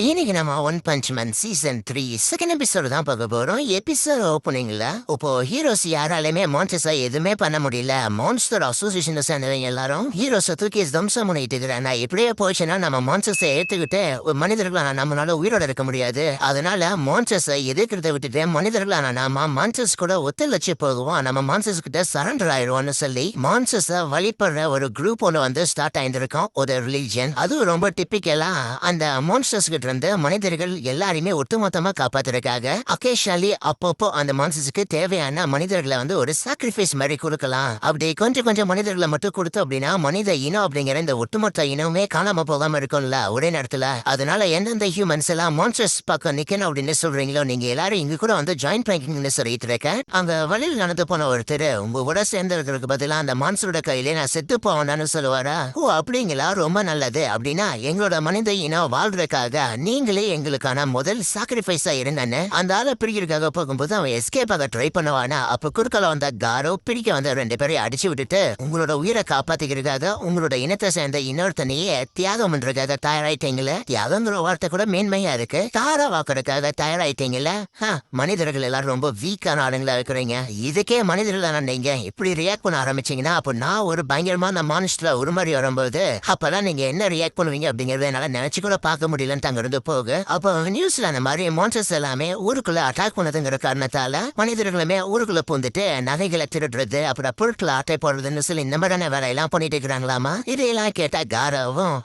இன்னைக்கு நம்ம one punch man season three second episode தான் பார்க்க போறோம். எபிசோட் ஓப்பனிங்ல இப்போ ஹீரோஸ் யாராலையுமே மான்ஸ்டர்ஸை எதுவுமே பண்ண முடியல. மான்ஸ்டர் அசோசியேஷன் சேர்ந்தவங்க எல்லாரும் ஹீரோஸை தூக்கி தம்சம் பண்ணிட்டு இருக்கிறேன் நான் இப்படியே போச்சுன்னா நம்ம மான்சஸை ஏத்துக்கிட்டு மனிதர்களான நம்மளால உயிரோட இருக்க முடியாது. அதனால மான்சஸ எதிர்க்கிறத விட்டுட்டு மனிதர்களான நாம மான்சஸ் கூட ஒத்துழைச்சு போகுவோம். நம்ம மான்சஸ் கிட்ட சரண்டர் ஆயிடுவோம்னு சொல்லி மான்சஸ வழிபடுற ஒரு குரூப் ஒன்று வந்து ஸ்டார்ட் ஆயிருந்திருக்கோம். ஒரு ரிலீஜியன் அதுவும் ரொம்ப டிப்பிக்கலா அந்த மான்ஸ்டர்ஸ் கிட்ட இருந்த மனிதர்கள் எல்லாரையுமே ஒட்டுமொத்தமா காப்பாத்துறதுக்காக அகேஷாலி அப்பப்போ அந்த மான்சஸுக்கு தேவையான மனிதர்களை வந்து ஒரு சாக்ரிஃபைஸ் மாதிரி கொடுக்கலாம். அப்படி கொஞ்சம் கொஞ்சம் மனிதர்களை மட்டும் கொடுத்தோம் அப்படின்னா மனித இனம் அப்படிங்கிற இந்த ஒட்டுமொத்த இனமே காணாம போகாம இருக்கும்ல ஒரே நேரத்துல. அதனால எந்தெந்த ஹியூமன்ஸ் எல்லாம் மான்சஸ் பக்கம் நிக்கணும் அப்படின்னு சொல்றீங்களோ நீங்க எல்லாரும் இங்க கூட வந்து ஜாயின் பண்ணிக்கணும்னு சொல்லிட்டு இருக்கேன். அங்க வழியில் நடந்து போன ஒருத்தர் உங்க கூட சேர்ந்தவர்களுக்கு பதிலா அந்த மான்சரோட கையிலே நான் செத்து போவேன்னு சொல்லுவாரா? ஓ அப்படிங்களா? ரொம்ப நல்லது. அப்படின்னா எங்களோட மனித இனம் வாழ்றதுக்காக நீங்களே எங்களுக்கான முதல் சாக்ரிஃபைஸா இருந்தானே அந்த ஆளை பிரிக்கிறதுக்காக போகும்போது அவன் எஸ்கேப் ஆக ட்ரை பண்ணுவானா. அப்ப குறுக்கல வந்த காரோ பிடிக்க வந்த ரெண்டு பேரையும் அடிச்சு விட்டுட்டு உங்களோட உயிரை காப்பாத்திக்கிறதுக்காக உங்களோட இனத்தை சேர்ந்த இன்னொருத்தனையே தியாகம் பண்றதுக்காக தயாராயிட்டீங்களே? தியாகங்கிற வார்த்தை கூட மேன்மையா இருக்கு. தாரா வாக்குறதுக்காக தயாராயிட்டீங்களே மனிதர்கள் எல்லாரும் ரொம்ப வீக்கான ஆளுங்களா இருக்கிறீங்க. இதுக்கே மனிதர்கள் நீங்க. இப்படி ரியாக்ட் பண்ண ஆரம்பிச்சீங்கன்னா அப்போ நான் ஒரு பயங்கரமான மானிஸ்டரா உருமாறி வரும்போது அப்பதான் நீங்க என்ன ரியாக்ட் பண்ணுவீங்க அப்படிங்கறத என்னால நினைச்சு கூட பார்க்க முடியலன்னு தங்க இருந்து போக அப்போ நியூஸ்ல அந்த மாதிரி மான்சர்ஸ் எல்லாமே ஊருக்குள்ள அட்டாக் பண்ணதுங்கிற காரணத்தால மனிதர்களுமே ஊருக்குள்ள பூந்துட்டு நகைகளை திருடுறது அப்புறம் பொருட்களை அட்டை போடுறதுன்னு சொல்லி இந்த மாதிரியான வேலையெல்லாம் பண்ணிட்டு இருக்கிறாங்களாமா? இதையெல்லாம் கேட்டா காரவும்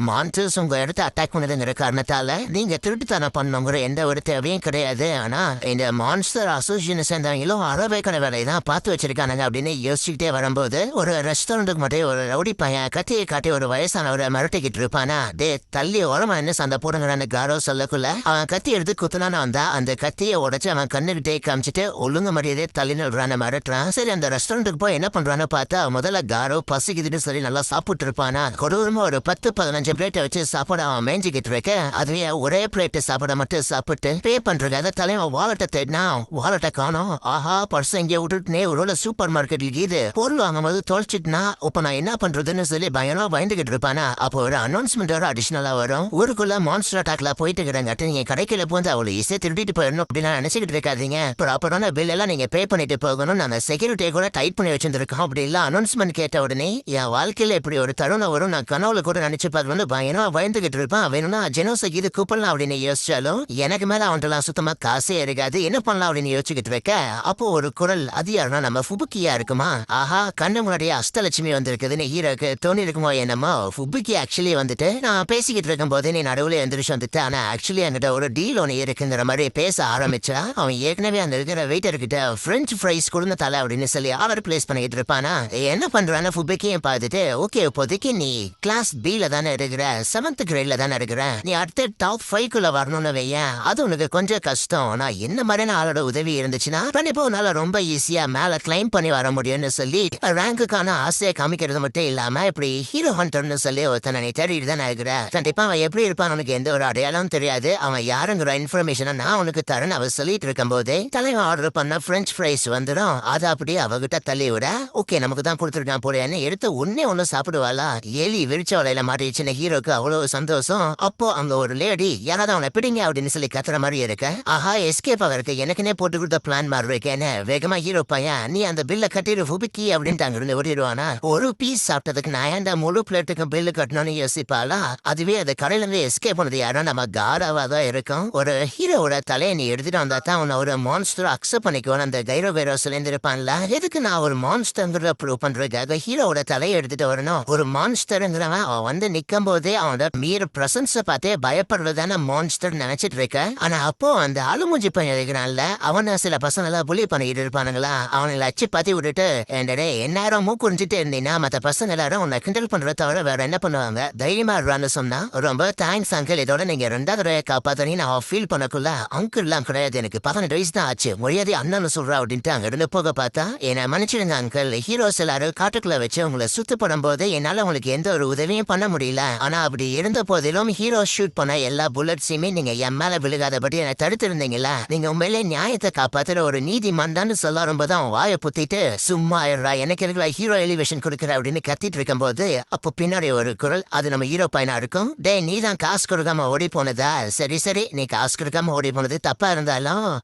"ஹா, மான்சர்ஸ் உங்க இடத்த அட்டாக் பண்ணதுங்கிற காரணத்தால நீங்க திருட்டுத்தனம் பண்ணுங்கிற எந்த ஒரு தேவையும் கிடையாது. ஆனா இந்த மான்ஸ்டர் அசோசியேஷன் சேர்ந்தவங்களும் அறவைக்கான வேலையை தான் பார்த்து வச்சிருக்கானுங்க அப்படின்னு யோசிச்சுக்கிட்டே வரும்போது ஒரு ரெஸ்டாரண்ட்டுக்கு மட்டும் ஒரு ரவுடி பையன் கத்தியை காட்டி ஒரு வயசானவரை மிரட்டிக்கிட்டு இருப்பானா? டே தள்ளி ஓரமா என்ன சண்டை போடுங்கிறான்னு காரோ சொல்லக்குள்ள அவன் கத்தி எடுத்து குத்துனான வந்தா அந்த கத்தியை உடைச்சு அவன் கண்ணுக்கிட்டே காமிச்சிட்டு ஒழுங்கு மரியாதை தள்ளி நில்றான மிரட்டுறான். சரி அந்த ரெஸ்டாரண்ட்டுக்கு போய் என்ன பண்றான்னு பார்த்தா முதல்ல காரோ பசிக்குதுன்னு சொல்லி நல்லா சாப்பிட்டு இருப்பானா? கொடூரமா ஒரு பத்து பதினஞ்சு பிளேட்டை வச்சு சாப்பாடு அவன் மேஞ்சிக்கிட்டு இருக்க. அதுவே ஒரே பிளேட்டு சாப்பாட மட்டும் சாப்பிட்டு பே பண்றது அதை தலைவன் வாலெட்டை தேடினா வாலெட்டை காணோம். ஆஹா பர்ஸ் இங்கே விட்டுட்டுனே ஒரு சூப்பர் மார்க்கெட் இது பொருள் வாங்கும்போது தொலைச்சிட்டுனா இப்ப நான் என்ன பண்றதுன்னு சொல்லி பயமா பயந்துகிட்டு இருப்பானா? அப்போ ஒரு அனௌன்ஸ்மெண்ட் வர அடிஷனலா வரும். ஊருக்குள்ள மான்ஸ்டர் அட்டாக்ல போயிட்டு இருக்கிறாங்க நீங்க கடைக்குள்ள போந்து அவளை இசை திருடிட்டு போயிடணும் அப்படின்னு நினைச்சுக்கிட்டு இருக்காதீங்க. ப்ராப்பரான பில் எல்லாம் நீங்க பே பண்ணிட்டு போகணும் நாங்க செக்யூரிட்டியை கூட டைட் பண்ணி வச்சிருந்திருக்கோம் அப்படி இல்ல அனௌன்ஸ்மெண்ட் கேட்ட உடனே என் வாழ்க்கையில இப்படி ஒரு தருணம் வரும் நான் கனவுல கூட நினைச்சு வந்து பயணமா பயந்துகிட்டு இருப்பான். வேணும்னா ஜெனோசை இது கூப்பிடலாம் அப்படின்னு யோசிச்சாலும் எனக்கு மேல அவன்கிட்ட சுத்தமா காசே இருக்காது. என்ன பண்ணலாம் அப்படின்னு யோசிச்சுக்கிட்டு இருக்க? அப்போ ஒரு குரல் அது யாருன்னா நம்ம ஃபுபுக்கியா இருக்குமா? ஆஹா கண்ணு முன்னாடியே அஷ்டலட்சுமி வந்திருக்குதுன்னு ஹீரோக்கு தோணி இருக்குமோ என்னமோ? ஃபுபுக்கி ஆக்சுவலி வந்துட்டு நான் பேசிக்கிட்டு இருக்கும் போதே நீ நடுவுல எந்திரிச்சு வந்துட்டு ஆனா ஆக்சுவலி என்கிட்ட ஒரு டீல் ஒன்று இருக்குங்கிற மாதிரி பேச ஆரம்பிச்சா அவன் ஏற்கனவே அந்த இருக்கிற வெயிட்டர் கிட்ட ஃப்ரெஞ்ச் ஃப்ரைஸ் கொடுந்த தலை அப்படின்னு சொல்லி ஆர்டர் பிளேஸ் பண்ணிட்டு இருப்பானா? என்ன பண்றானா ஃபுபுக்கியும் பார்த்துட்டு ஓகே இப்போதைக்கு நீ கிளாஸ் பில தானே இருக்கிற செவன்த் கிரேட்ல தானே இருக்கிற? நீ அடுத்த டாப் ஃபைவ்க்குள்ள வரணும்னு வையேன். அது உனக்கு கொஞ்சம் கஷ்டம். நான் என்ன மாதிரியான ஆளோட உதவி இருந்துச்சுன்னா கண்டிப்பா உன்னால ரொம்ப ஈஸியா மேல கிளைம் பண்ணி வர முடியும்னு சொல்லி ரேங்குக்கான ஆசையை காமிக்கிறது மட்டும் இல்லாம இப்படி ஹீரோ ஹண்டர்னு சொல்லி ஒருத்தனை நீ தேடிட்டு தானே இருக்கிற? கண்டிப்பா அவன் எப்படி இருப்பான் உனக்கு எந்த ஒரு அடையாளம் தெரியாது. அவன் யாருங்கிற இன்ஃபர்மேஷனை நான் உனக்கு தரேன் அவ சொல்லிட்டு இருக்கும் போதே தலைவன் ஆர்டர் பண்ண பிரெஞ்ச் ஃப்ரைஸ் வந்துடும் அதை அப்படியே அவகிட்ட தள்ளி விட ஓகே நமக்கு தான் கொடுத்துருக்கான் போலேன்னு எடுத்து உன்னே ஒன்னும் சாப்பிடுவாளா? எலி விரிச்ச வலையில மாட்டிடுச்சுன்னு ஹீரோக்கு அவ்வளவு சந்தோஷம்? அப்போ அங்க ஒரு லேடி யாராவது அவனை பிடிங்க அப்படின்னு சொல்லி கத்துற மாதிரி இருக்க? ஆஹா எஸ்கேப் அவருக்கு எனக்குனே போட்டு கொடுத்த பிளான் மாதிரி இருக்கேன்னு வேகமா ஹீரோ பையன் நீ அந்த பில்ல கட்டிடு புபிக்கி அப்படின்ட்டு அங்கிருந்து ஓடிடுவானா? ஒரு பீஸ் சாப்பிட்டதுக்கு நான் ஏன் முழு பிளேட்டுக்கு பில்லு கட்டணும்னு யோசிப்பாளா? அதுவே அந்த கடையில இருந்து எஸ்கேப் பண்ணது யாரோ நம்ம காராவா தான் இருக்கும். ஒரு ஹீரோவோட தலையை நீ எடுத்துட்டு வந்தா தான் உன்னை ஒரு மான்ஸ்டர் அக்செப்ட் பண்ணிக்குவோம் அந்த கைரோ வேரோ இருந்து எதுக்கு நான் ஒரு மான்ஸ்டர் ப்ரூவ் பண்றதுக்காக ஹீரோவோட தலையை எடுத்துட்டு வரணும்? ஒரு மான்ஸ்டருங்கிறவன் அவன் வந்து நிக்க போதே அவனோட மீற பிரசன்ஸ பார்த்தே பயப்படுறதான மான்ஸ்டர் நினைச்சிட்டு இருக்க? ஆனா அப்போ அந்த அழுமூஞ்சி பையன் இருக்கிறான்ல அவனை சில பசங்க எல்லாம் புலி பண்ணிட்டு இருப்பானுங்களா? அவனை அச்சு பத்தி விட்டுட்டு என்னடே எந்நேரம் மூக்குறிஞ்சிட்டு இருந்தீங்கன்னா மத்த பசங்க எல்லாரும் உன்னை கிண்டல் பண்றத தவிர வேற என்ன பண்ணுவாங்க? தைரியமா இருவான்னு சொன்னா ரொம்ப தேங்க்ஸ் அங்கிள் இதோட நீங்க ரெண்டாவது தடவை காப்பாத்தனி நான் ஃபீல் பண்ணக்குள்ள அங்கிள்லாம் கிடையாது. எனக்கு பதினெட்டு வயசு தான் ஆச்சு. மொழியாதே அண்ணன் சொல்றா அப்படின்ட்டு அங்க இருந்து போக பார்த்தா என்னை மன்னிச்சிடுங்க அங்கிள் ஹீரோஸ் எல்லாரும் காட்டுக்குள்ள வச்சு உங்களை சுத்து போடும் போது என்னால உங்களுக்கு எந்த ஒரு உதவியும் பண்ண முடியல. ஆனா அப்படி இருந்த போதிலும் ஹீரோ ஷூட் பண்ண எல்லா புல்லட்ஸையுமே நீங்க என் மேல விழுகாதபடி என்னை தடுத்திருந்தீங்களா நீங்க உண்மையிலே நியாயத்தை காப்பாத்துற ஒரு நீதிமன்றான்னு சொல்ல தான் வாயை புத்திட்டு சும்மா இருடா எனக்கு இருக்கிற ஹீரோ எலிவேஷன் கொடுக்குற? அப்படின்னு கத்திட்டு இருக்கும்போது அப்போ பின்னாடி ஒரு குரல் அது நம்ம ஹீரோ பையனா இருக்கும்? டேய் நீ தான் காசு கொடுக்காம ஓடி போனதா? சரி சரி நீ காசு கொடுக்காம ஓடி போனது தப்பா இருந்தாலும்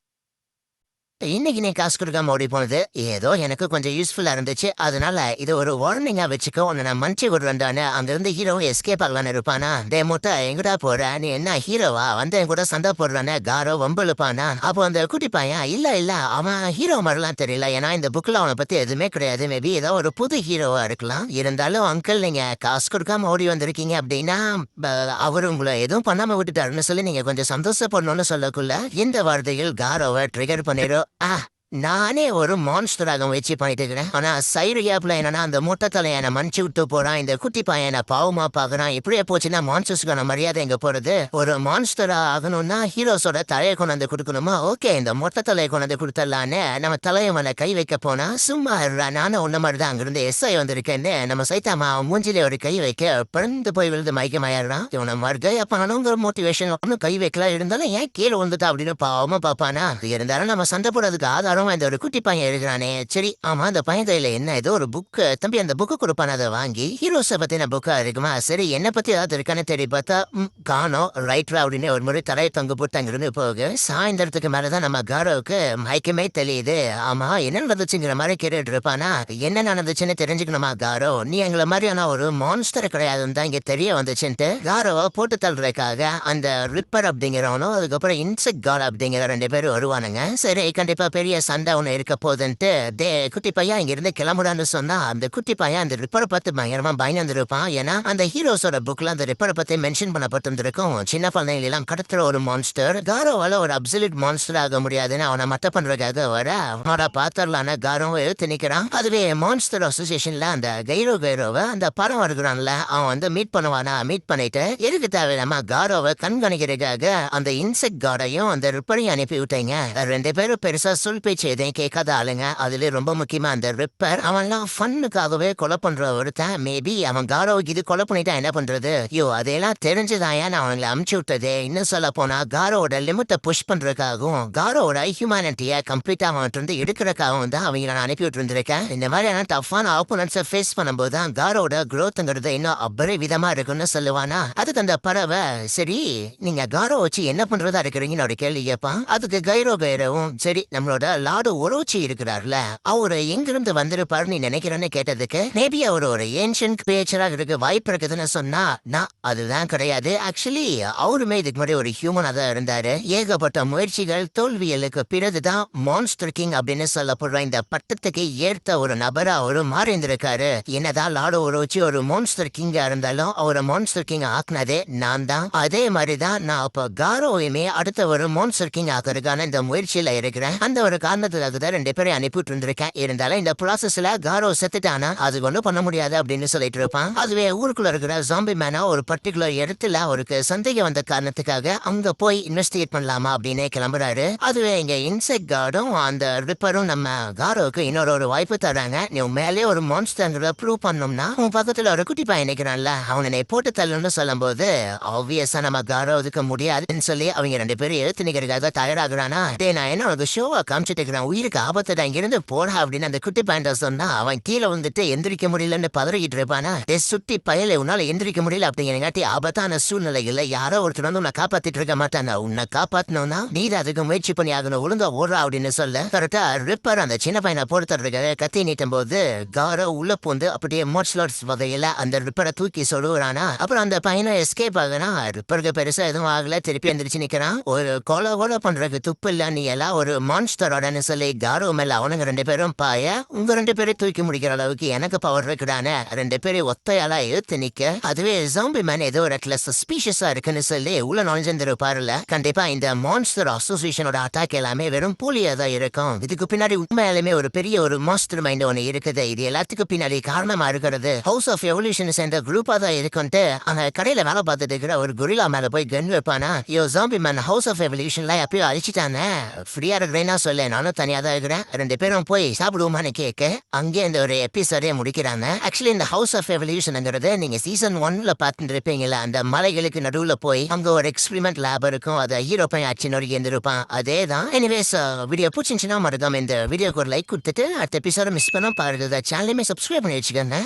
இன்னைக்கு நீ காசு கொடுக்காம ஓடி போனது ஏதோ எனக்கு கொஞ்சம் யூஸ்ஃபுல்லா இருந்துச்சு. அதனால இது ஒரு வார்னிங்கா வச்சுக்கோ. உன்னை நான் மன்னிச்சு விடுறேன்டானு அங்கிருந்து ஹீரோ எஸ்கேப் ஆகலான்னு இருப்பானா? டே முட்டை எங்கடா போற? நீ என்ன ஹீரோவா வந்து என் கூட சண்டை போடுறானே காரோ வம்பழுப்பானா? அப்போ அந்த குட்டி பையன் இல்ல இல்ல அவன் ஹீரோ மாதிரிலாம் தெரியல. ஏன்னா இந்த புக்ல அவனை பத்தி எதுவுமே கிடையாது. மேபி ஏதோ ஒரு புது ஹீரோவா இருக்கலாம். இருந்தாலும் அங்கிள் நீங்க காசு கொடுக்காம ஓடி வந்திருக்கீங்க அப்படின்னா அவர் உங்களை எதுவும் பண்ணாம விட்டுட்டாருன்னு சொல்லி நீங்க கொஞ்சம் சந்தோஷப்படணும்னு சொல்லக்குள்ள இந்த வார்த்தையில் காரோவை ட்ரிகர் பண்ணிடும் ah, நானே ஒரு மான்ஸ்டராக முயற்சி பண்ணிட்டு இருக்கிறேன். ஆனா சைடு கேப்ல என்னன்னா அந்த மொட்டை தலையனை மன்னிச்சு விட்டு போறான் இந்த குட்டி பையனை பாவமா பாக்குறான் இப்படியே போச்சுன்னா மான்ஸ்டர்ஸ்க்கான மரியாதை எங்க போறது? ஒரு மான்ஸ்டரா ஆகணும்னா ஹீரோஸோட தலையை கொண்டாந்து கொடுக்கணுமா? ஓகே இந்த மொட்டை தலையை கொண்டாந்து கொடுத்துடலான்னு நம்ம தலையை கை வைக்க போனா சும்மா இருடா நானும் உன்ன மாதிரி தான் அங்கிருந்து எஸ்ஐ வந்திருக்கேன்னு நம்ம சைத்தாமா அவன் மூஞ்சிலே ஒரு கை வைக்க பிறந்து போய் விழுந்து மயக்கமாயிடுறான். இவனை மறுகை அப்ப மோட்டிவேஷன் கை வைக்கலாம் இருந்தாலும் ஏன் கீழே வந்துட்டா அப்படின்னு பாவமா பாப்பானா இருந்தாலும் நம்ம சண்டை போடுறதுக்கு ஆதாரம் இந்த ஒரு குட்டி பையன் எழுதுறானே. சரி ஆமா அந்த பையன் கையில என்ன? ஏதோ ஒரு புக்கு தம்பி அந்த புக்கு கொடுப்பான அதை வாங்கி ஹீரோஸை பத்தின புக்கா இருக்குமா? சரி என்ன பத்தி ஏதாவது இருக்கான்னு தேடி பார்த்தா காணோம். ரைட்ரா அப்படின்னு ஒரு முறை தலையை தொங்க போட்டு அங்கிருந்து போக சாயந்தரத்துக்கு மேலதான் நம்ம காரோவுக்கு மயக்கமே தெரியுது ஆமா என்ன நடந்துச்சுங்கிற மாதிரி கேட்டுட்டு இருப்பானா? என்ன நடந்துச்சுன்னு தெரிஞ்சுக்கணுமா காரோ? நீ எங்களை மாதிரியான ஒரு மான்ஸ்டர் கிடையாதுன்னு தான் இங்க தெரிய வந்துச்சுன்ட்டு காரோவை போட்டு தள்ளுறதுக்காக அந்த ரிப்பர் அப்படிங்கிறவனும் அதுக்கப்புறம் இன்செக்ட் கார் அப்படிங்கிற ரெண்டு பேரும் வருவானுங்க. சரி கண்டிப்பா பெரிய சண்டை ஒன்று இருக்க போகுதுன்ட்டு டே குட்டி பையன் இங்கிருந்து கிளம்புடான்னு சொன்னா அந்த குட்டி பையன் அந்த ரிப்பரை பார்த்து பயங்கரமா பயந்துருப்பான். ஏன்னா அந்த ஹீரோஸோட புக்ல அந்த ரிப்பரை பத்தி மென்ஷன் பண்ணப்பட்டிருந்திருக்கும். சின்ன குழந்தைகள் எல்லாம் கடத்துற ஒரு மான்ஸ்டர் காரோவால ஒரு அப்சல்யூட் மான்ஸ்டர் ஆக முடியாதுன்னு அவனை மட்ட பண்றதுக்காக வர அவனோட பாத்திரலான காரோவை எழுத்து நிக்கிறான். அதுவே மான்ஸ்டர் அசோசியேஷன்ல அந்த கைரோ கைரோவை அந்த படம் வருகிறான்ல அவன் வந்து மீட் பண்ணுவானா? மீட் பண்ணிட்டு எதுக்கு தேவையில்லாம காரோவை கண்காணிக்கிறதுக்காக அந்த இன்செக்ட் கார்டையும் அந்த ரிப்பரையும் அனுப்பி விட்டீங்க ரெண்டு பேரும் பெருசா சொல் செய்தேன் கேட்காத ஆளுங்க. அதுல ரொம்ப முக்கியமா அந்த ரிப்பர் அவன்லாம் ஃபன்னுக்காகவே கொலை பண்ற ஒருத்தன். மேபி அவன் காரோ இது கொலை பண்ணிட்டா என்ன பண்றது? ஐயோ அதெல்லாம் தெரிஞ்சுதான் நான் அவங்களை அமுச்சு விட்டதே? இன்னும் சொல்ல போனா காரோவோட லிமிட்டை புஷ் பண்றதுக்காகவும் காரோவோட ஹியூமானிட்டியை கம்ப்ளீட்டா அவன்கிட்ட இருந்து எடுக்கிறதுக்காகவும் தான் அவங்க நான் அனுப்பி விட்டுருந்திருக்கேன். இந்த மாதிரியான டஃப்பான ஆப்போனன்ஸை ஃபேஸ் பண்ணும்போது தான் காரோட growthங்கிறது இன்னும் அபரிவிதமா இருக்குன்னு சொல்லுவானா? அதுக்கு அந்த பறவை சரி நீங்க காரோ வச்சு என்ன பண்றதா இருக்கிறீங்கன்னு ஒரு கேள்வி கேட்பான். அதுக்கு கைரோ கைரவும் சரி நம்மளோட லார்டு ஒரோச்சி இருக்கிறார்ல அவரு எங்கிருந்து வந்திருப்பாரு நீ நினைக்கிறேன்னு கேட்டதுக்கு மேபி அவர் ஒரு ஏன்ஷியன் கிரியேச்சரா இருக்க வாய்ப்பு இருக்குதுன்னு சொன்னா நான் அதுதான் கிடையாது. ஆக்சுவலி அவருமே இதுக்கு முன்னாடி ஒரு ஹியூமனா தான் இருந்தாரு. ஏகப்பட்ட முயற்சிகள் தோல்வியலுக்கு பிறகுதான் மான்ஸ்டர் கிங் அப்படின்னு சொல்லப்படுற இந்த பட்டத்துக்கு ஏற்ற ஒரு நபரா அவரு மாறி இருந்திருக்காரு என்னதான் லாடோ உரோச்சி ஒரு மான்ஸ்டர் கிங்கா இருந்தாலும் அவரை மான்ஸ்டர் கிங் ஆக்குனதே நான் தான். அதே மாதிரிதான் நான் அப்ப காரோவையுமே அடுத்த ஒரு மான்ஸ்டர் கிங் ஆக்குறதுக்கான இந்த முயற்சியில இருக்கிறேன். அந்த ஒரு கால தான் ரெண்டு பேரும் அனுப்பிட்டு இருந்திருக்கேன் இருந்தாலும் இந்த ப்ராசஸ்ல காரோ செத்துட்டானா? அது ஒண்ணும் பண்ண முடியாது அப்படின்னு சொல்லிட்டு இருப்பான். அதுவே ஊருக்குள்ள இருக்கிற ஜாம்பி மேனா ஒரு பர்டிகுலர் இடத்துல அவருக்கு சந்தேகம் வந்த காரணத்துக்காக அங்க போய் இன்வெஸ்டிகேட் பண்ணலாமா அப்படின்னு கிளம்புறாரு. அதுவே இங்க இன்செக்ட் கார்டும் அந்த ரிப்பரும் நம்ம காரோவுக்கு இன்னொரு ஒரு வாய்ப்பு தராங்க நீ மேலே ஒரு மான்ஸ்டர்ங்கிறத ப்ரூவ் பண்ணோம்னா உன் பக்கத்துல ஒரு குட்டி பையன் நிக்கிறான்ல அவனை போட்டு தள்ளுன்னு சொல்லும்போது ஆப்வியஸா நம்ம காரோ அதுக்கு முடியாதுன்னு சொல்லி அவங்க ரெண்டு பேரும் எழுத்து நிக்கிறதுக்காக தயாராகிறானா? டே நான் என்ன உனக்கு ஷோவா காமிச்சிட்டு நான் உயிருக்கு ஆபத்து தான் இங்கிருந்து போடா அப்படின்னு அந்த குட்டி பையன் சொன்னா அவன் கீழே வந்துட்டு எந்திரிக்க முடியலன்னு பதறிக்கிட்டு இருப்பானா? டே சுட்டி பயல உன்னால எந்திரிக்க முடியல அப்படிங்கிறங்காட்டி ஆபத்தான சூழ்நிலைகள்ல யாரோ ஒருத்தர் வந்து உன்னை காப்பாத்திட்டு இருக்க மாட்டானா? உன்னை காப்பாத்தணும்னா நீ அதுக்கு முயற்சி பண்ணி ஆகணும் ஒழுங்கா ஓடுறா அப்படின்னு சொல்ல கரெக்டா ரிப்பர் அந்த சின்ன பையனை பொறுத்தருக்க கத்தி நீட்டும் போது காரோ உள்ள பூந்து அப்படியே மார்ஷல் வகையில அந்த ரிப்பரை தூக்கி சொல்லுவானா அப்புறம் அந்த பையனை எஸ்கேப் ஆகுனா ரிப்பருக்கு பெருசா எதுவும் ஆகல திருப்பி எந்திரிச்சு நிக்கிறான். ஒரு கொலை கொலை பண்றதுக்கு துப்பு இல்ல நீ எல்லாம் ஒரு மான்ஸ்டரோட சொல்லி கௌரவம் மேல அவனுங்க ரெண்டு பேரும் பாய உங்க ரெண்டு பேரும் தூக்கி முடிக்கிற அளவுக்கு எனக்கு பவர் இருக்குடானே? ரெண்டு பேரும் ஒத்தையாலா இழுத்து நிக்க அதுவே ஜாம்பி மேன் ஏதோ ஒரு இடத்துல சஸ்பீஷியஸா இருக்குன்னு சொல்லி உள்ள நுழைஞ்சிருப்பாருல கண்டிப்பா இந்த மான்ஸ்டர் அசோசியேஷனோட அட்டாக் எல்லாமே வெறும் போலியா தான் இருக்கும். இதுக்கு பின்னாடி உண்மையாலுமே ஒரு பெரிய ஒரு மாஸ்டர் மைண்ட் ஒன்று இருக்குது. இது எல்லாத்துக்கும் பின்னாடி காரணமா இருக்கிறது. ஹவுஸ் ஆஃப் எவல்யூஷன் சேர்ந்த குரூப்பா தான் இருக்குன்ட்டு அந்த கடையில வேலை பார்த்துட்டு இருக்கிற ஒரு குரிலா மேல போய் gun வைப்பானா? Yo zombie man house of எவல்யூஷன்ல எப்பயோ அழிச்சிட்டானே? ஃப்ரீயா இருக்கிறேன்னா சொல்ல நானும் தனியாக தான் இருக்கிறேன். ரெண்டு பேரும் போய் சாப்பிடுவோமான்னு கேட்க அங்கே இந்த ஒரு எபிசோடே முடிக்கிறாங்க. ஆக்சுவலி இந்த ஹவுஸ் ஆஃப் எவல்யூஷன்ங்கிறது நீங்கள் சீசன் ஒன்ல பார்த்துட்டு இருப்பீங்களா அந்த மலைகளுக்கு நடுவில் போய் அங்கே ஒரு எக்ஸ்பிரிமெண்ட் லேப் இருக்கும். அதை ஹீரோ பையன் ஆச்சின்னு இருந்திருப்பான் அதே தான் எனிவேஸ் வீடியோ பிடிச்சிருந்துச்சுன்னா மறக்காம இந்த வீடியோக்கு ஒரு லைக் கொடுத்துட்டு அடுத்த எபிசோட மிஸ் பண்ண பாருங்க சேனலையுமே சப்ஸ்கிரைப் பண்ணி வச்சுக்கோங்க.